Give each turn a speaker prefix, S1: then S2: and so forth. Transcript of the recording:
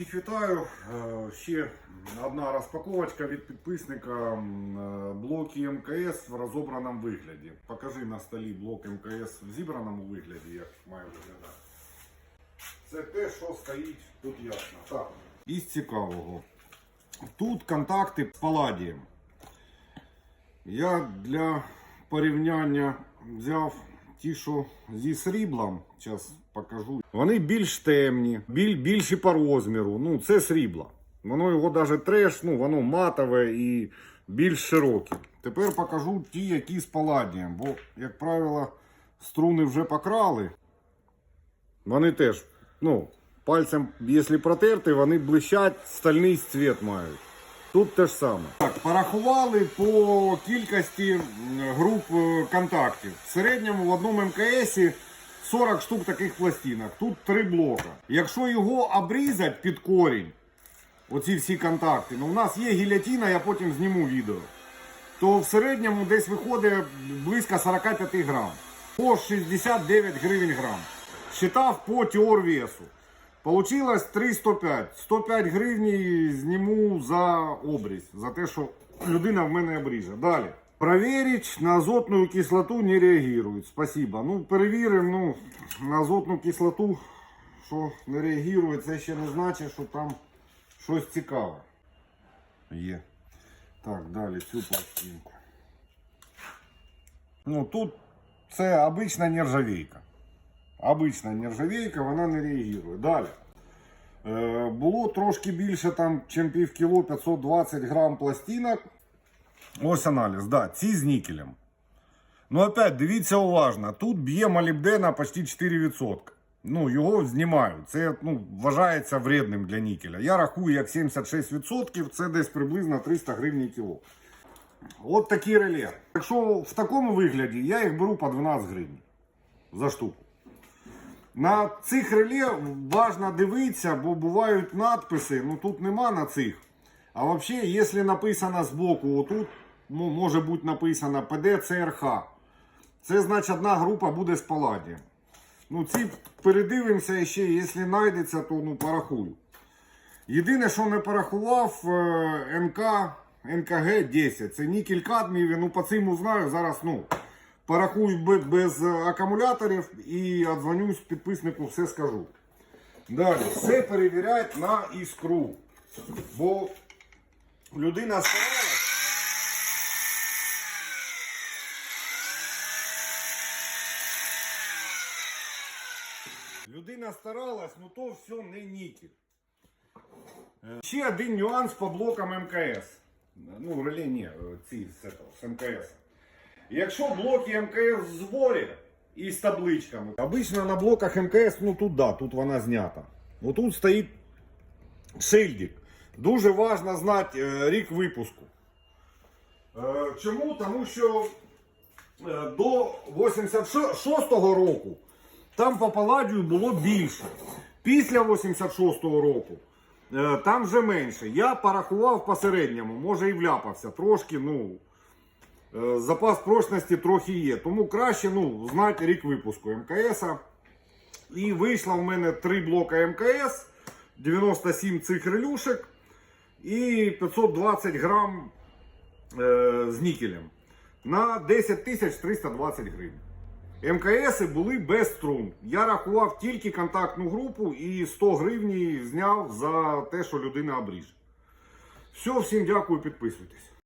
S1: Всіх вітаю. Е, Ще одна розпаковочка від підписника е, блоки МКС в розобраному вигляді. Покажи на столі блок МКС в зібраному вигляді, як має виглядати. Це те, що стоїть тут ясно. Так. Із цікавого. Тут контакти з паладієм. Я для порівняння взяв ті, що зі сріблом. Зараз покажу. Вони більш темні, біль, більші по розміру. Ну, це срібло. Воно його навіть треш, ну, воно матове і більш широке. Тепер покажу ті, які з паладієм. Бо, як правило, струни вже покрали. Вони теж, ну, пальцем, якщо протерти, вони блищать, стальний цвіт мають. Тут те ж саме. Так, порахували по кількості груп е, контактів. В середньому в одному МКС 40 штук таких пластинок. Тут три блока. Якщо його обрізати під корінь, оці всі контакти, ну у нас є гілятина, я потім зніму відео. То в середньому десь виходить близько 45 грам. По 69 гривень грам. Считав по теорвесу. Получилось 305. 105 гривень зніму за обріз, за те, що людина в мене обріже. Далі. Проверить, на азотну кислоту не реагують. Спасибо. Ну, перевіримо, ну, на азотну кислоту, що не реагує, це ще не значить, що там щось цікаве. Є. Так, далі цю пластинку. Ну, тут це обична нержавійка. Обична нержавійка, вона не реагує. Далі. Е, було трошки більше, там, ніж пів кіло, 520 грам пластинок. Ось аналіз, да, ці з нікелем. Ну, опять, дивіться уважно, тут б'є молібдена почти 4%. Ну, його знімають. Це ну, вважається вредним для нікеля. Я рахую як 76%, це десь приблизно 300 гривень кіло. От такі реле. Якщо в такому вигляді, я їх беру по 12 гривень за штуку. На цих реле важно дивитися, бо бувають надписи, ну тут нема на цих. А взагалі, якщо написано збоку, отут ну, може бути написано ПДЦРХ. Це значить одна група буде з паладієм. Ну, ці передивимося ще, якщо знайдеться, то ну, порахую. Єдине, що не порахував, е, НК, НКГ 10. Це нікель кадмів, ну по цим узнаю зараз, ну, порахую без е, акумуляторів і odзвонюсь підписнику, все скажу. Далі, все перевіряють на іскру. Бо людина старалась. Людина старалась, ну то все не нікель. Е, Ще один нюанс по блокам МКС. Ну, реле ні, е, ці з, з МКС. Якщо блоки МКС в зборі і з табличками. Обично на блоках МКС, ну тут да, тут вона знята. Отут стоїть шильдик. Дуже важливо знати е, рік випуску. Е, Чому? Тому що е, до 86-го року там по паладію було більше. Після 86-го року там вже менше. Я порахував по середньому, може і вляпався трошки. ну... Е, Запас прочності трохи є. Тому краще ну, знати рік випуску МКС. І вийшло в мене три блока МКС, 97 цих релюшек і 520 грам е, з нікелем на 10 320 гривень. МКС були без струн. Я рахував тільки контактну групу і 100 гривень зняв за те, що людина обріже. Все, всім дякую, підписуйтесь.